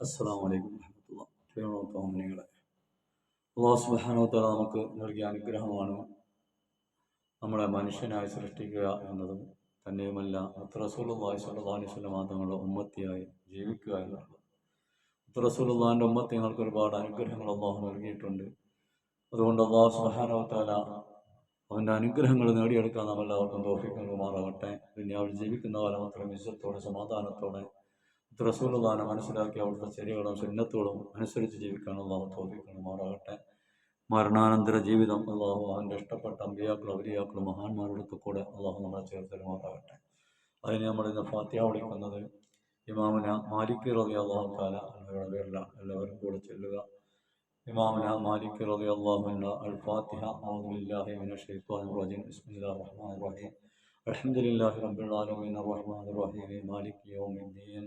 അസ്സാം വലൈക്കും അള്ളാഹു സുബാനോത്തല നമുക്ക് നൽകിയ അനുഗ്രഹമാണ് നമ്മളെ മനുഷ്യനായി സൃഷ്ടിക്കുക എന്നതും തന്നെയുമല്ല റസൂലുള്ളാഹി സ്വല്ലല്ലാഹി അലൈഹി വസല്ലം തങ്ങളുടെ ഉമ്മത്തിയായി ജീവിക്കുക എന്നുള്ളത്. റസൂലുള്ളാഹിന്റെ ഉമ്മത്തിങ്ങൾക്ക് ഒരുപാട് അനുഗ്രഹങ്ങൾ അള്ളാഹു നൽകിയിട്ടുണ്ട്. അതുകൊണ്ട് അള്ളാഹു സുബാനോത്തല അവന്റെ അനുഗ്രഹങ്ങൾ നേടിയെടുക്കാൻ നാം എല്ലാവർക്കും തോഫിക്കുമാറാവട്ടെ അവൾ ജീവിക്കുന്ന കാലം അത്രയും വിശ്വത്തോടെ സമാധാനത്തോടെ റസൂലുള്ളാനെ മനസ്സിലാക്കി അവിടുത്തെ ശരികളും സുന്നത്തുകളും അനുസരിച്ച് ജീവിക്കാൻ അള്ളാഹു തോന്നിക്കണമാറാകട്ടെ മരണാനന്തര ജീവിതം അള്ളാഹു അവന്റെ ഇഷ്ടപ്പെട്ട അമ്പിയാക്കളും അവരിയാക്കളും മഹാന്മാരുടെ കൂടെ അള്ളാഹു നമ്മളെ ചേർത്തരുമാറാകട്ടെ. അതിന് നമ്മൾ ഇന്ന് ഫാത്തിയ വിളിക്കുന്നത് ഇമാമിന മാലിക് റബി അള്ളാഹു താല എന്നവരുടെ പേരിലാണ്. എല്ലാവരും കൂടെ ചെല്ലുക. ഇമാമിന മാലിക് റബി അള്ളാഹുവിന്റെ അൽ ഫാത്തിഹ റജീം. റഹീം. അൽഹംദുലില്ലാഹി റബ്ബിൽ ആലമീൻ. റഹീം. മാലിക് യൗമിദ്ദീൻ.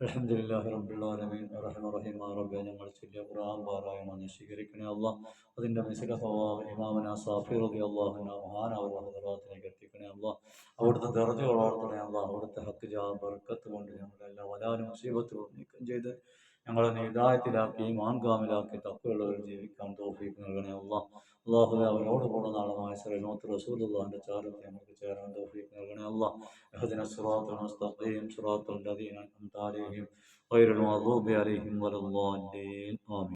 അലഹദില്ലാഹി റബ്ബുല്ലാലമീൻ റഹ്മ റബ്ബെ ഞങ്ങൾ ചൊല്ലിയ ഖുർആൻ പാരായണം സ്വീകരിക്കണേ അല്ല. അതിന്റെ മിസില ഇമാമന സാഫി റബി അള്ളാഹുന മഹാന ഹദറാത്തിലേക്ക് എത്തിക്കണേ അല്ല അവിടുത്തെ ദർജ വളർത്തണേ അല്ല. അവിടുത്തെ ഹക്ക് ജാ ബർക്കത്ത് കൊണ്ട് ഞങ്ങളെല്ലാം വലാനും മുസീബത്തുകളും നീക്കം ചെയ്ത് ഞങ്ങളെ നിദായത്തിലാക്കി മാൻകാമിലാക്കി തപ്പുള്ളവർ ജീവിക്കാൻ തോഫീക്ക് നൽകണേ അല്ല. അള്ളാഹുവെ അവരോട് കൂടെ നാളെ മായസറിൽ നോത്ത് റസൂലുള്ളാഹിന്റെ ചാരത്തെ നമുക്ക് ചേരാൻ തൗഫീഖ് നൽകണേ അള്ളാഹ് അഹദിന സുറാത്തുൽ മുസ്തഖീം സുറാത്തുൽ ലദീന അൻഅംത അലൈഹിം ഗൈറുൽ മഗ്ദൂബി അലൈഹിം വലദ്ദാലിൻ ആമീൻ.